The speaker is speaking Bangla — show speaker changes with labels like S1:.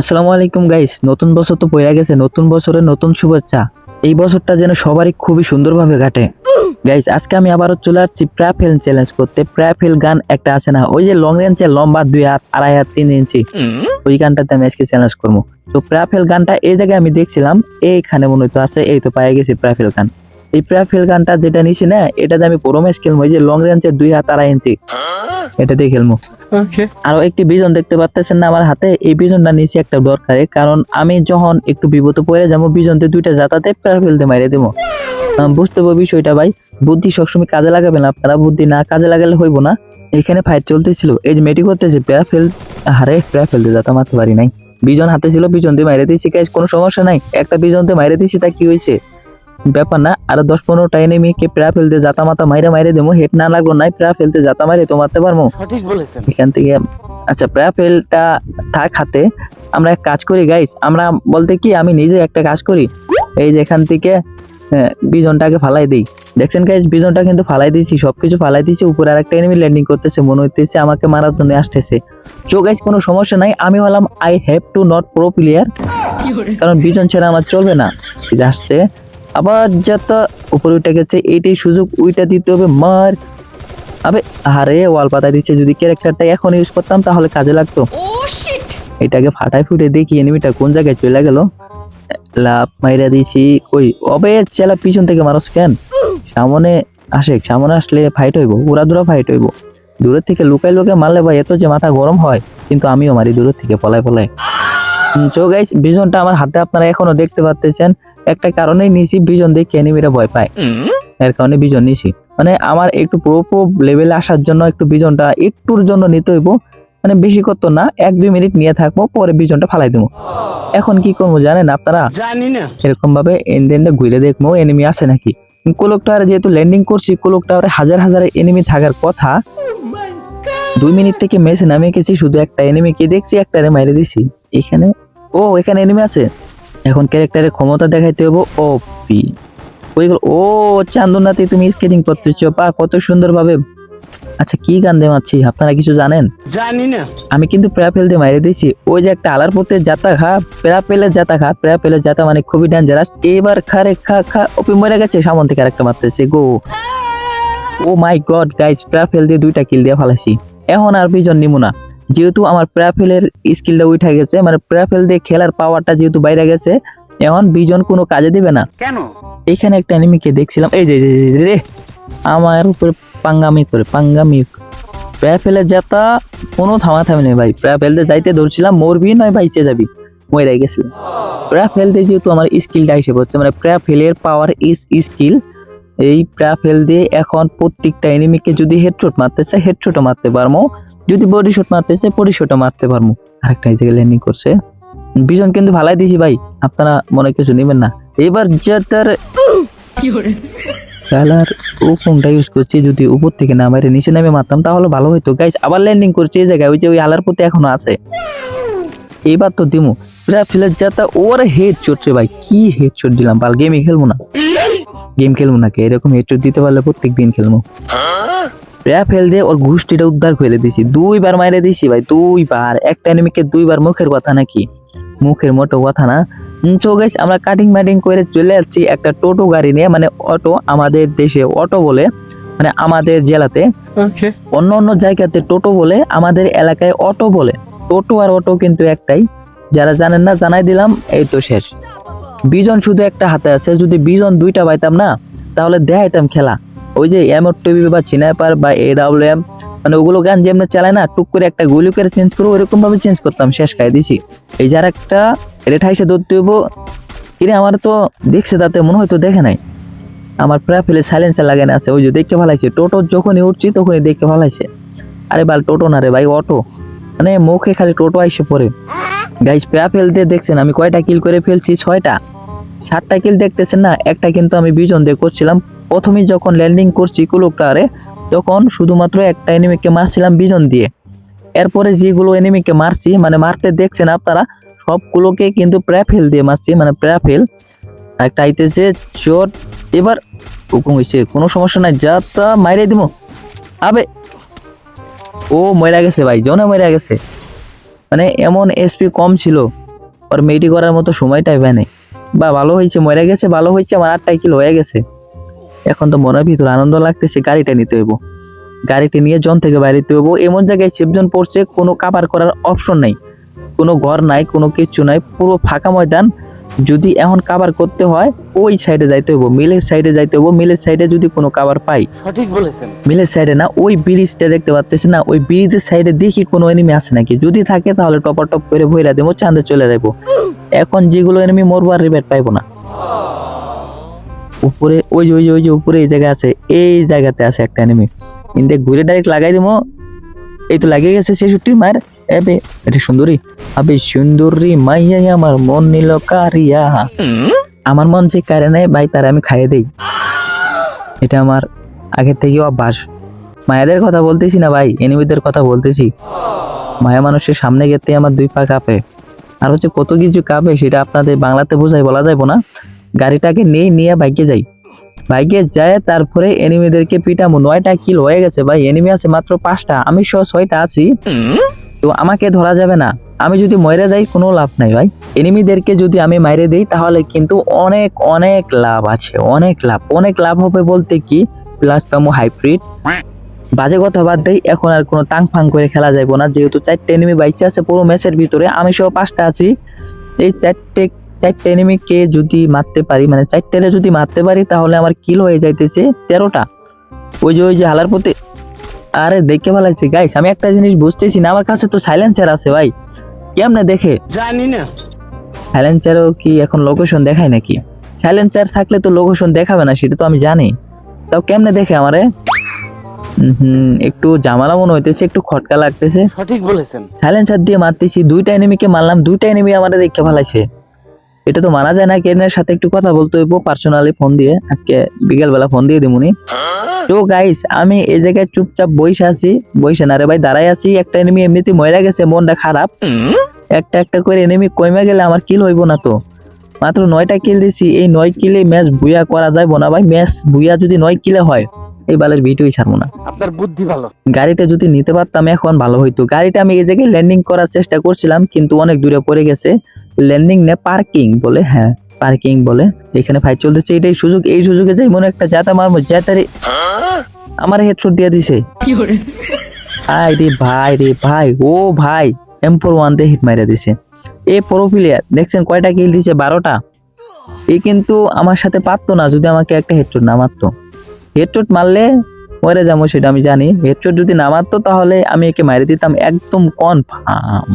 S1: আসসালামু আলাইকুম গাইস নতুন বছর তো পড়ে গেছে, নতুন বছরের নতুন শুভেচ্ছা। এই বছরটা যেন সবারই খুবই সুন্দরভাবে কাটে। গাইস আজকে আমি আবারও চলে আসছি প্র্যাফেল চ্যালেঞ্জ করতে। প্র্যাফেল গান একটা আছে না, ওই যে লং রেঞ্জের লম্বা দুই হাত, আড়াই হাত, তিন ইঞ্চি। ওই গানটাতে আমি আজকে চ্যালেঞ্জ করব। তো প্র্যাফেল গানটা এই জায়গায় আমি দেখছিলাম, এইখানে মনে হতো আছে, এই তো পায়ে গেছি প্র্যাফেল গান। এই প্র্যাফেল গানটা যেটা নিছি না এটাতে আমি পুরো ম্যাচ খেলব এই যে লং রেঞ্জের দুই হাত আড়াই ইঞ্চি। এটা দিয়ে খেলব. আরও একটি বিজন দেখতে পাচ্ছেন না আমার হাতে এই বিজনটা নিচে একটা দরকারে কারণ আমি যখন একটু বিপদ পড়ে যাব বিজনতে দুইটা জাতাতে প্রায় ফেলতে মাইরে দেবো। বুঝতে পারব বিষয়টা ভাই বুদ্ধি সবসময় কাজে লাগাবেন আপনারা বুদ্ধি না কাজে লাগালে হইব না। এখানে ফাইট চলতেছিল এই যে মেটি করতেছে প্রায় ফেল হারে প্রায় ফেলতে যাতা মারতে পারি নাই। বিজন হাতে ছিল বিজন দিয়ে মাইরে দিয়েছি কোনো সমস্যা নাই। একটা বিজন দিয়ে মাইরে দিয়েছি তা কি হয়েছে ব্যাপার না আরও দশ পনেরোটা এনিমিকে প্রায় ফেলতে জাতা মাতা মাইরে মাইরে দেবো হেড না লাগল নাই প্রায় ফেলতে জাতা মাইরে তো মারতে পারব।
S2: সঠিক বলেছেন।
S1: এখান থেকে আচ্ছা প্র্যাপেলটা থাক হাতে। আমরা এক কাজ করি গাইস আমরা বলতে কি আমি নিজে একটা কাজ করি। এই যে এখান থেকে হ্যাঁ, বিজনটাকে ফালাই দিই। দেখছেন গাইস বিজনটা কিন্তু ফালাই দিয়েছি সবকিছু ফালাই দিয়েছি উপরে আরেকটা এনিমি ল্যান্ডিং করতেছে মনে হইতেছে আমাকে মারার জন্য আসতেছে। চো গাইস কোনো সমস্যা নাই আমি হলাম I have to not pro player কারণ বিজন ছাড়া আমার চলবে না। এই আসছে। আবার যত উপরে উঠে গেছে এইটাই সুযোগ উইটা দিতে হবে মার। আবে আরে ওয়াল পাতা দিচ্ছে যদি ক্যারেক্টারটা এখন ইউজ করতাম তাহলে কাজে লাগতো। এটাকে ফাটাই ফুটে দেখি এনিমিটা কোন জায়গায় চলে গেল। লাভ মাইরা দিছি কই অবে চেলা পিছন থেকে মানুষ কেন? সামনে আসে সামনে আসলে ফাইট হইব উড়া দুরা ফাইট হইব। দূরের থেকে লুকাই লুকাই মারলে ভাই এত যে মাথা গরম হয় কিন্তু আমিও মারি দূরের থেকে পলায় পলায়। চো গাইস বিজনটা আমার হাতে আপনারা এখনও দেখতে পাচ্ছেন একটা কারণেই নিছি বিজন দেখে এনিমিরা ভয় পায়। এর কারণে বিজন নিছি মানে আমার একটু প্রো প্রো লেভেলে আসার জন্য একটু বিজনটা একটুর জন্য নিতে হইব। মানে বেশি করতো না এক দুই মিনিট নিয়ে থাকব পরে বিজনটা ফালাই দেবো। এখন কি করব জানেন আপনারা?
S2: জানি না।
S1: এরকম ভাবে এন্ডেন্ডে ঘুরে দেখব এনিমি আছে নাকি? কোলক টাওয়ারে যেহেতু ল্যান্ডিং করছি কোলক টাওয়ারে হাজার হাজার এনিমি থাকার কথা দুই মিনিট থেকে মেসে নামে গেছি শুধু একটা এনিমি কে দেখছি একটা মাইরে দিছি। এখানে? ও এখানে এনিমি আছে? এখন ক্যারেক্টারের ক্ষমতা দেখাইতে হব ও পি ওইগুলো ও চান্দনাতে তুমি স্কেটিং করতেছো পা কত সুন্দর ভাবে আচ্ছা কি গান দিয়ে মারছি আপনারা কিছু জানেন?
S2: জানি না।
S1: আমি কিন্তু প্রাপেল দিয়ে মাইরে দিয়েছি। ওই যে একটা আলার পথে জাতা খা প্রাপেলের জাতা খা প্রাপেলের জাতা মানে খুবই ডেঞ্জারাস এবার খারে খা খা ওপি মরে গেছে সামন থেকে আরেকটা মারতেছে গো। ও মাই গড গাইস প্রাপেল দিয়ে দুইটা কিল দিয়ে ফালাইছি। এখন আর বিজন নিমু না। যেহেতু আমার প্রাফেলের স্কিলটা উঠে গেছে মানে প্রাফেল দিয়ে খেলার পাওয়ারটা যেহেতু বাইরে গেছে এখন বিজন কোনো কাজে দিবে না।
S2: কেন?
S1: এখানে একটা এনিমিকে দেখছিলাম। এই যে রে! আমার উপরে পাঙ্গামি করে পাঙ্গামি। প্রাফেলের যাতা কোনো থামা থামি নেই ভাই। প্রাফেলতে যাইতে ধরছিলাম মরবি নয় ভাইচে যাবি। মরে গেছিল প্রাফেলতে যেহেতু আমার স্কিলটা হিসেবে হচ্ছে মানে প্রাফেলের পাওয়ার ইস স্কিল এই প্রাফেল দিয়ে এখন প্রত্যেকটা এনিমিকে যদি হেডশট মারতে চাই হেডশটও মারতে পারব। যদি বডি শট মারতে চাই বডি শটও মারতে পারব আরেকটা এই জায়গায় ল্যান্ডিং করছে। বিজন কিন্তু ভালাই দিছি ভাই আপনারা মনে কিছু নেবেন না। এবার যাতার কালার ও ফোনটা ইউজ করছি যদি উপর থেকে না মারে নিচে নামে মারতাম তাহলে ভালো হইতো। গাইস আবার ল্যান্ডিং করছে এই জায়গায় ওই যে ওই আলার প্রতি এখনও আছে। এবার তো দিমু। প্রাফিলের যাতা ওর হেড চটছে ভাই কি হেড চট দিলাম বাল গেমই খেলব না। গেম খেলব না কে? এরকম হেড চট দিতে পারলে প্রত্যেক দিন খেলব প্রাফেল দিয়ে ওর ঘুষটিটা উদ্ধার করে দিছি। দুইবার মাইরে দিছি ভাই দুইবার। একটা এনিমিকে দুইবার মুখের কথা নাকি? মুখের মোটো কথা না। চো গাইস আমরা কাটিং ম্যাটিং করে চলে যাচ্ছি একটা টোটো গাড়ি নিয়ে মানে অটো আমাদের দেশে অটো বলে মানে আমাদের জেলাতে। অন্য অন্য জায়গাতে টোটো বলে আমাদের এলাকায় অটো বলে। টোটো আর অটো কিন্তু একটাই। যারা জানেন না জানাই দিলাম এই তো শেষ। বিজন শুধু একটা হাতে আছে যদি বিজন দুইটা পাইতাম না তাহলে দেখাইতাম খেলা। ওই যে এম এমর টিভি বা চিনাইপার বা এ ডাব্লিউ এম মানে ওগুলো গান যেমন চালায় না, টুক করে একটা গুলি করে চেঞ্জ করব ওরকম ভাবে চেঞ্জ করতাম, শেষ খাই দিছি। এই যার একটা রেঠাইসে ধরতে হইব। কিরে, আমার তো দেখছে তাতে, মনে হয়তো দেখে নাই। আমার প্রায় ফেলে সাইলেন্সার লাগানো আছে, ওই যে দেখে ভালাইছে টোটো যখনই উঠছি, তখনই দেখে ভালাইছে আরে বাল, টোটো না রে ভাই, অটো। মানে মুখে খালি টোটো আইসে পড়ে। গাইস প্রা ফেলতে দেখছেন, আমি কয়টা কিল করে ফেলছি? ছয়টা। সাতটা কিল দেখতেছেন না, একটা কিন্তু আমি বিজন দিয়ে করছিলাম। প্রথমেই যখন ল্যান্ডিং করছি কুলুকটারে তখন শুধুমাত্র একটা এনিমিকে মারছিলাম বিজন দিয়ে। এরপরে যেগুলো এনিমিকে মারছি মানে মারতে দেখছেন আপনারা, সবগুলোকে কিন্তু প্র্যাফেল দিয়ে মারছি মানে প্র্যাফেল একটা আইতেছে চোট এবার হুকুম হয়েছে কোনো সমস্যা নাই, যা তা মাইরে দিব আবে! ও মরে গেছে ভাই জনে মরে গেছে। মানে এমন এসপি কম ছিল, ওর মেয়েটি করার মতো সময়টাই পায় বা ভালো হয়েছে মরে গেছে, ভালো হয়েছে আমার আটটাই কিলো হয়ে গেছে। এখন তো মনের ভিতর আনন্দ লাগতেছে গাড়িটা নিতে হইব। গাড়িটি নিয়ে জন থেকে বাইরেতে হইব। এমন জায়গায় সেফজন পড়ছে কোনো কাবার করার অপশন নাই। কোনো ঘর নাই কোনো কিচ্ছু নাই পুরো ফাঁকা ময়দান। যদি এখন কাবার করতে হয় ওই সাইডে যাইতে হইব মিলের সাইডে যাইতে হইব। মিলের সাইডে যদি কোনো কাবার পাই
S2: সঠিক বলেছেন।
S1: মিলের সাইডে না ওই ব্রিজটা দেখতে পাচ্তেছি না ওই ব্রিজের সাইডে দেখি কোনো এনিমি আছে নাকি। যদি থাকে তাহলে টপার টপ করে ভইরা দেবো চাঁদে চলে যাব এখন যেগুলো এনিমি মরবো আর রিবেট পাইবো না। উপরে, ওই যে ওই যে ওই যে উপরে এই জায়গায় আছে, এই জায়গাতে আছে একটা এনিমি কিন্তু ঘুরে ডাইরেক্ট লাগাই দেবো এই তো লাগিয়ে গেছে ছেষট্টি মায়ের এবে এটা সুন্দরী। আবে সুন্দরী মাইয়া আমার মন নিল কারিয়া। আমার মন যে কারে নেয়, ভাই, তার আমি খাইয়ে দেই। এটা আমার আগের থেকে অভ্যাস। মায়াদের কথা বলতেছি না, ভাই এনিমিদের কথা বলতেছি। মায়া মানুষের সামনে গেতে আমার দুই পা কাঁপে। আর হচ্ছে কত কিছু কাঁপে, সেটা আপনাদের বাংলাতে বোঝাই বলা যাইবো না। গাড়িটাকে নিয়ে নিয়ে বাইকে যাই। বাইকে যায়, তারপরে এনিমিদেরকে পিটামো। নয়টা কিল হয়ে গেছে ভাই এনিমি আছে মাত্র পাঁচটা। আমি সহ ছয়টা আছি। তো আমাকে ধরা যাবে না। আমি যদি মরে যাই, কোনো লাভ নাই ভাই। এনিমিদেরকে যদি আমি মাইরে দিই, তাহলে কিন্তু অনেক অনেক লাভ আছে। অনেক লাভ। অনেক লাভ হবে বলতে কি? প্লাস পামো হাইব্রিড বাজে কথা বাদ দেই, এখন আর কোনো টাং ফাং করে খেলা যাইবো না। যেহেতু চারটে এনিমি বাইচে আছে পুরো ম্যাচের ভিতরে, আমি সহ পাঁচটা আছি। এই চারটে চারটে এনিমিকে যদি মারতে পারি মানে চারটেরে যদি মারতে পারি তাহলে আমার কিল হয়ে যাইতেছে তেরোটা। ওই যে ওই যে হালার প্রতি আরে দেখে ভালাইছি গাইস আমি একটা জিনিস বুঝতেছি না আমার কাছে তো সাইলেন্সার আছে ভাই। কেমনে দেখে?
S2: জানি না।
S1: সাইলেন্সারও কি এখন লোকেশন দেখায় নাকি? সাইলেন্সার থাকলে তো লোকেশন দেখাবে না সেটা তো আমি জানি। তাও কেমনে দেখে আমারে? হুম একটু জামালা মনে হইতেছে একটু খটকা লাগতেছে।
S2: সঠিক বলেছেন।
S1: সাইলেন্সার দিয়ে মারতেছি দুইটা এনিমিকে মারলাম দুইটা এনিমি আমাদের দেখে ফেলাইছে। এটা তো মানা যায় না কেনের সাথে একটু কথা বলতে হইব পার্সোনালি ফোন দিয়ে। আজকে বিকেল বেলা ফোন দিয়ে দিমুনি। তো গাইস আমি এই জায়গায় চুপচাপ বইসে আছি বইসে না রে ভাই দাঁড়াই আছি। একটা এনিমি এমনিতে মরে গেছে মনটা খারাপ। একটা একটা করে এনিমি কমে গেলে আমার কিল হইব না তো। মাত্র নয়টা কিল দিছি এই নয় কিলে ম্যাচ বুয়া করা যাইব না ভাই। ম্যাচ বুয়া যদি নয় কিলে হয় এই বালের ভিডিওই ছাড়বো না।
S2: আপনার বুদ্ধি ভালো।
S1: গাড়িটা যদি নিতে পারতাম এখন ভালো হইতো। গাড়িটা আমি এই জায়গায় ল্যান্ডিং করার চেষ্টা করছিলাম কিন্তু অনেক দূরে পড়ে গেছে। ল্যান্ডিং না পার্কিং বলে হ্যাঁ পার্কিং বলে। এখানে ফাইট চলতেছে এটাই সুযোগ এই সুযোগে যাই মনে একটা জাতা মারবো জাতারে আমার হেডশট দিয়ে দিছে। ভাই রে ভাই রে ভাই ও ভাই এম ফোর ওয়ান দিয়ে হিট মাইরা দিছে। এ প্রো প্লেয়ার দেখছেন কয়টা কিল দিছে? বারোটা। এ কিন্তু আমার সাথে পারতো না যদি আমাকে একটা হেডশট না মারতো। হেডশট মারলে মরে যাব সেটা আমি জানি। হেডশট যদি না মারতো তাহলে আমি একে মারি দিতাম একদম কনফার্ম